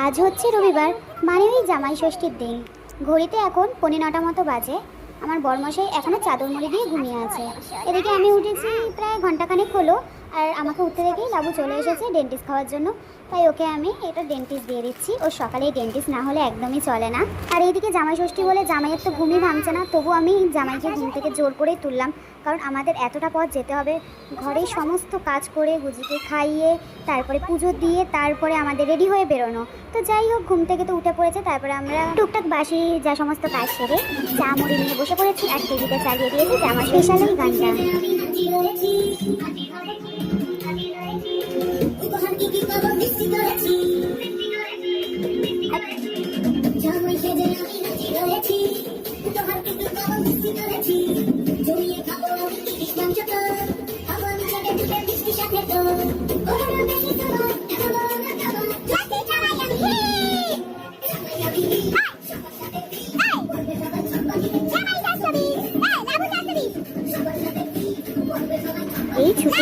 আজ হচ্ছে রবিবার মানে ওই জামাই ষষ্ঠীর দিন। ঘড়িতে এখন পৌনে নটা মতো বাজে। আমার বরমশাই এখনও চাদর মুড়ি দিয়ে ঘুমিয়ে আছে। এদিকে আমি উঠেছি প্রায় ঘন্টাখানেক হলো, আর আমাকে উঠতে দেখেই লাবু চলে এসেছে ডেন্টিস্ট খাওয়ার জন্য। তাই ওকে আমি এটা ডেন্টিস্ট দিয়ে দিচ্ছি। ও সকালে ডেন্টিস্ট না হলে একদমই চলে না। আর এইদিকে জামাই ষষ্ঠী বলে জামাইয়ের তো ঘুমই ভাঙছে না, তবু আমি জামাইকে ঘুম থেকে জোর করেই তুললাম। কারণ আমাদের এতটা পথ যেতে হবে। ঘরের সমস্ত কাজ করে গুজিকে খাইয়ে, তারপরে পুজো দিয়ে, তারপরে আমাদের রেডি হয়ে বেরোনো। তো যাই হোক, ঘুম থেকে তো উঠে পড়েছে, তারপরে আমরা টুকটাক বাসি, যা সমস্ত কাজ সেরে চা মুড়ি নিয়ে বসে পড়েছি আর টিভিতে চালিয়ে দিয়েছি, যে আমার স্পেশাল এই গানটা।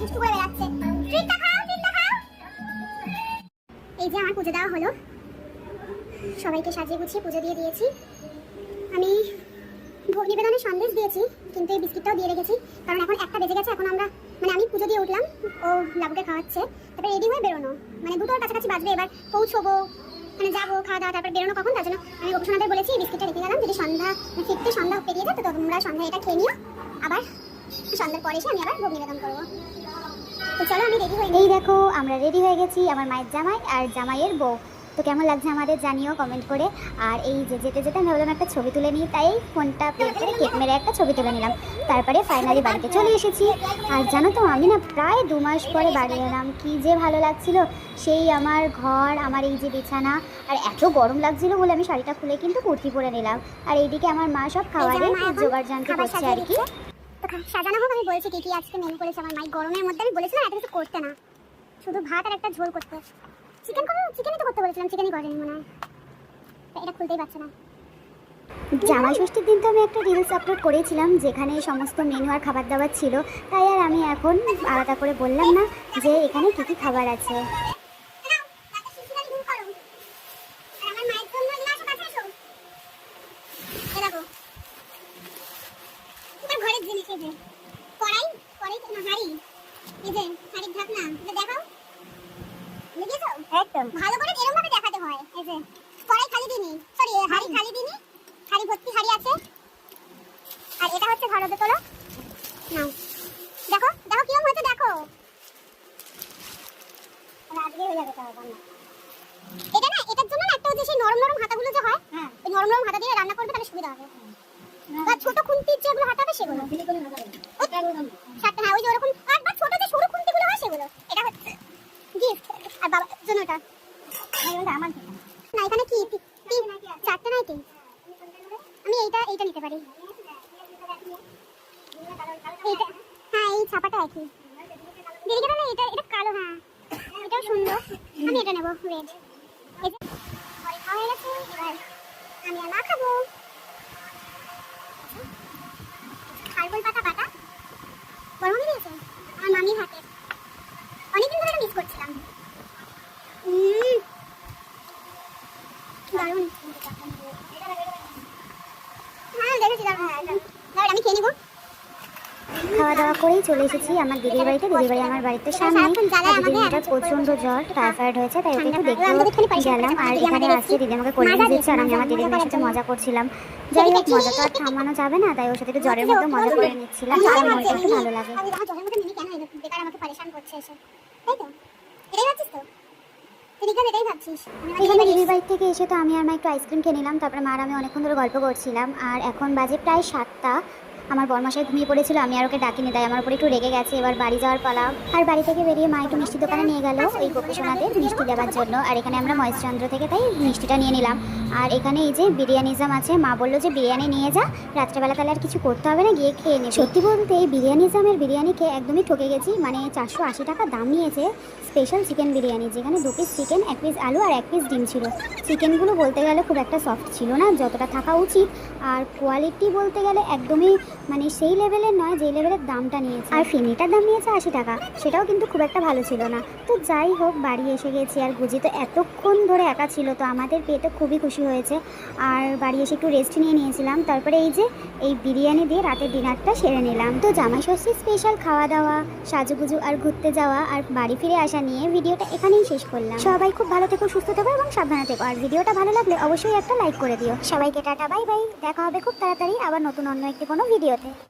দুষ্টু করে বেড়াচ্ছে এই যে আমার পুজো দেওয়া হলো। সবাইকে সাজিয়ে গুছিয়ে পুজো দিয়ে দিয়েছি। আমি ভোগ নিবেদনের সন্দেশ দিয়েছি, কিন্তু এই বিস্কিটটাও দিয়ে রেখেছি। কারণ এখন একটা বেজে গেছে, এখন আমরা মানে আমি পুজো দিয়ে উঠলাম, ও লাবুকে খাওয়াচ্ছে। তারপরে রেডি হয়ে বেরোনো। মানে দুটোর কাছাকাছি বাজবে, এবার পৌঁছবো মানে যাব, খাওয়া দাওয়া, তারপর বেরোনো কখন? তার জন্য আমি গোপসোনাদের বলেছি বিস্কিটটা রেখে গেলাম। যদি সন্ধ্যা মানে ফিরতে সন্ধ্যা পেরিয়ে যায়, তো তোমরা সন্ধ্যা এটা খেয়ে নিও। আবার সন্ধ্যার পরে এসে আমি আবার ভোগ নিবেদন করব। তো চলো আমি রেডি হয়ে এই দেখো আমরা রেডি হয়ে গেছি আমার মায়ের জামাই আর জামাইয়ের বউ। তো কেমন লাগছে আমাদের জানিও কমেন্ট করে। আর এই যে যেতে যেতে আমি ভাবলাম একটা ছবি তুলে নিই তাই ফোনটা প্লে করে কেক মেরে একটা ছবি তুলে নিলাম। তারপরে ফাইনালি বাড়িতে চলে এসেছি। আর জানো তো আমি না প্রায় দু মাস পরে বাড়ি এলাম। কি যে ভালো লাগছিল। সেই আমার ঘর আমার এই যে বিছানা আর এত গরম লাগছিল বলে আমি শাড়িটা খুলে কিন্তু কুর্তি পরে নিলাম। আর এইদিকে আমার মা সব খাবারের জোগাড় জানতে করছে আর কি। সাজানো হোক, আমি বলেছি কি কি আজকে মেনু করেছে আমার মাই। গরমের মধ্যে আমি বলেছিলাম এত কিছু করতে না। শুধু ভাত আর একটা ঝোল করতে। চিকেন করো চিকেনই তো করতে বলেছিলাম চিকেনই করেনি মনে হয়। এটা খুলতেই পারছে না। জামাই ষষ্ঠীর দিন তো আমি একটা রিলস আপলোড করেছিলাম, যেখানে সমস্ত মেনু আর খাবার দাবার ছিল। তাই আর আমি এখন আলাদা করে বললাম না যে এখানে কি কি খাবার আছে ঘরের জিনিস এই যে কড়াই কড়াই না হাড়ি এই যে ঢাকনা এটা দেখাও। দেখেছ একদম। ভালো করে এরকম ভাবে দেখাতে হয় এই যে কড়াই খালি দিনি সরি হাড়ি খালি দিনি হাড়ি ভর্তি হাড়ি আছে। আর এটা হচ্ছে ধরো তো তোলো নাও দেখো দেখো কীরকম হয়েছে দেখো। আজকে হয়ে যাবে তাহলে এটা না এটার জন্য না একটা হচ্ছে সেই নরম নরম হাতাগুলো যে হয় ওই নরম নরম হাতা দিয়ে রান্না করবে তাহলে সুবিধা হবে বা ছোট খুন্তির যেগুলো হাতা হবে সেগুলো সাতটা হ্যাঁ ওই যে ওরকম আর বা ছোট যে সরু খুন্তিগুলো হয় সেগুলো এটা হচ্ছে গিফট আর বাবার জন্য আমার না, এখানে কি? চারটে নাইটি আমি এইটা এইটা নিতে পারি। এইটা হ্যাঁ এই ছাপাটা একই। দিদিকে তাহলে এটা এটা কালো হ্যাঁ। এটাও সুন্দর। আমি এটা নেব রেড আমি আর খাব খারবল পাতা বাটা গরম হয়ে গেছে আমার মামির হাতে অনেকদিন ধরে এটা মিস করছিলাম উম, দারুণ হ্যাঁ দেখেছি দারুণ দারুণ আমি খেয়ে নিবো খাওয়া দাওয়া করেই চলে এসেছি। আমার দিদির বাড়িতে দিদির বাড়ি আমার বাড়িতে সামনে। চুপ করে প্রচণ্ড জ্বর টাইফয়েড হয়েছে তাই ওকে একটু দেখতে গেলাম। আর এখানে আসছে দিদি আমাকে কোলে মাজা দিচ্ছে আর আমি আমার দিদির সাথে মজা করছিলাম। যাই হোক মজা তো আর থামানো যাবে না তাই ওর সাথে একটু জ্বরের মতো মজা করে নিচ্ছিলাম। জানি মনটা একটু ভালো লাগে। এলো? বেকার আমাকে পরেশান করছে এসে। তাই তো? এটাই ভাবছিস তো? তুই এখানে দিদির বাড়ি থেকে এসে তো আমি আর মা একটু আইসক্রিম খেয়ে নিলাম তারপরে মা আর আমি অনেকক্ষণ ধরে গল্প করছিলাম। আর এখন বাজে প্রায় সাতটা। আমার বরমাসায় ঘুমিয়ে পড়েছিল, আমি আর ওকে ডাকিনি, তাই আমার উপরে একটু রেগে গেছে। এবার বাড়ি যাওয়ার পালা। আর বাড়ি থেকে বেরিয়ে মা একটু মিষ্টি দোকানে নিয়ে গেল ওই গোপীসোনাদের মিষ্টি দেওয়ার জন্য। আর এখানে আমরা মহেশচন্দ্র থেকে তাই মিষ্টিটা নিয়ে নিলাম। আর এখানে এই যে বিরিয়ানিজাম আছে, মা বলল যে বিরিয়ানি নিয়ে যা, রাত্রেবেলা তাহলে আর কিছু করতে হবে না, গিয়ে খেয়ে নেবে। সত্যি বলতে এই বিরিয়ানিজামের বিরিয়ানি খেয়ে একদমই ঠকে গেছি মানে চারশো আশি টাকা দাম নিয়েছে স্পেশাল চিকেন বিরিয়ানি, যেখানে দু পিস চিকেন এক পিস আলু আর এক পিস ডিম ছিল। চিকেনগুলো বলতে গেলে খুব একটা সফট ছিল না, যতটা থাকা উচিত। আর কোয়ালিটি বলতে গেলে একদমই মানে সেই লেভেলের নয়, যেই লেভেলের দামটা নিয়েছে। আর ফিনিটার দাম নিয়েছে আশি টাকা। সেটাও কিন্তু খুব একটা ভালো ছিল না। তো যাই হোক, বাড়ি এসে গেছি। আর গুজি তো এতক্ষণ ধরে একা ছিল, তো আমাদের পেয়ে তো খুবই খুশি হয়েছে। আর বাড়ি এসে একটু রেস্ট নিয়ে নিয়েছিলাম। তারপরে এই যে, এই বিরিয়ানি দিয়ে রাতের ডিনারটা সেরে নিলাম। তো জামাই ষষ্ঠী স্পেশাল খাওয়া দাওয়া সাজুগুজু আর ঘুরতে যাওয়া আর বাড়ি ফিরে আসা নিয়ে ভিডিওটা এখানেই শেষ করলাম। সবাই খুব ভালো থেকো, সুস্থ থেকো এবং সাবধানে থেকো। আর ভিডিওটা ভালো লাগলে অবশ্যই একটা লাইক করে দিও। সবাইকে টাটা বাই বাই দেখা হবে খুব তাড়াতাড়ি আবার নতুন অন্য একটি কোনো Okay.